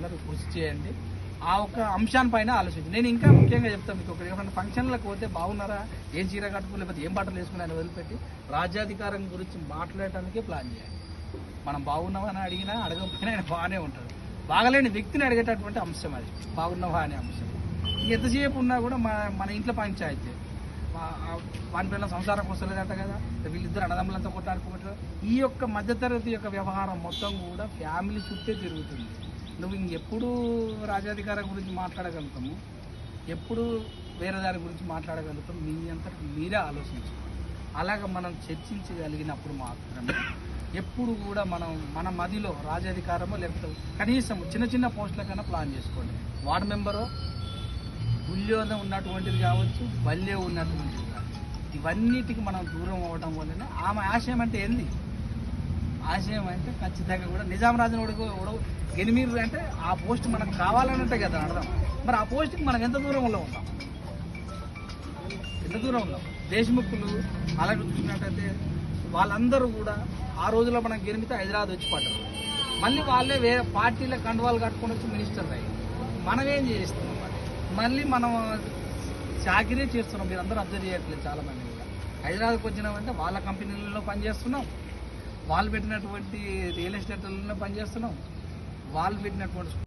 అందరూ కృషి చేయండి. ఆ ఒక్క అంశాన్ని పైన ఆలోచించి నేను ఇంకా ముఖ్యంగా చెప్తాను మీకు ఒక ఏమైనా ఫంక్షన్లకు పోతే బాగున్నారా? ఏం చీర కట్టుకుని లేకపోతే ఏం బట్టలు వేసుకుని అని వదిలిపెట్టి రాజ్యాధికారం గురించి మాట్లాడటానికే ప్లాన్ చేయాలి మనం బాగున్నామని అడిగినా అడగకపోయినా ఆయన బాగానే ఉంటాడు. బాగలేని వ్యక్తిని అడిగేటటువంటి అంశం అది. బాగున్నావా అనే అంశం. ఎంతసేపు ఉన్నా కూడా మన మన ఇంట్లో పంచాయతీ. వాని పిల్లల సంసారం వస్తలేదంట కదా. వీళ్ళిద్దరు అన్నదమ్ములంతా కొట్టాడుకుంటారు ఈ యొక్క మధ్యతరగతి యొక్క వ్యవహారం మొత్తం కూడా ఫ్యామిలీ చుట్టే తిరుగుతుంది. నువ్వు ఎప్పుడు రాజాధికారం గురించి మాట్లాడగలుగుతాము? ఎప్పుడు వేరే దాని గురించి మాట్లాడగలుగుతాం? మీ అంతటి మీరే ఆలోచించుకోండి అలాగ మనం చర్చించగలిగినప్పుడు మాత్రమే ఎప్పుడు కూడా మనం మన మదిలో రాజాధికారమో లేకపోతే కనీసం చిన్న చిన్న పోస్టుల కన్నా ప్లాన్ చేసుకోండి. వార్డు మెంబరో ఉల్యోదం ఉన్నటువంటిది కావచ్చు బల్యే ఉన్నటువంటిది కావచ్చు. ఇవన్నిటికి మనం దూరం అవ్వడం వల్లనే ఆమె ఆశయం అంటే ఏంది? ఆశయం అంటే ఖచ్చితంగా కూడా. నిజాం రాజును కూడా ఉడవ ఎనిమిది అంటే ఆ పోస్ట్ మనకు కావాలనంటే కదా అర్థం. మరి ఆ పోస్ట్కి మనం ఎంత దూరంలో ఉన్నాం ఎంత దూరం ఉన్నాం దేశముఖులు అలాగే చూసినట్టయితే వాళ్ళందరూ కూడా ఆ రోజుల్లో మనం గెలిమితే హైదరాబాద్ వచ్చి పడ్డారు. మళ్ళీ వాళ్ళే వేరే పార్టీల కండువాలు కట్టుకొని వచ్చి మినిస్టర్ అయ్యి మనం ఏం చేస్తున్నాం మళ్ళీ మనం చాకరీ చేస్తున్నాం. మీరు అందరూ అబ్జర్వ్ చేయట్లేదు చాలామంది హైదరాబాద్కి వచ్చినామంటే వాళ్ళ కంపెనీలలో పనిచేస్తున్నాం. వాళ్ళు పెట్టినటువంటి రియల్ ఎస్టేట్లలో పనిచేస్తున్నాం. వాళ్ళు పెట్టినటువంటి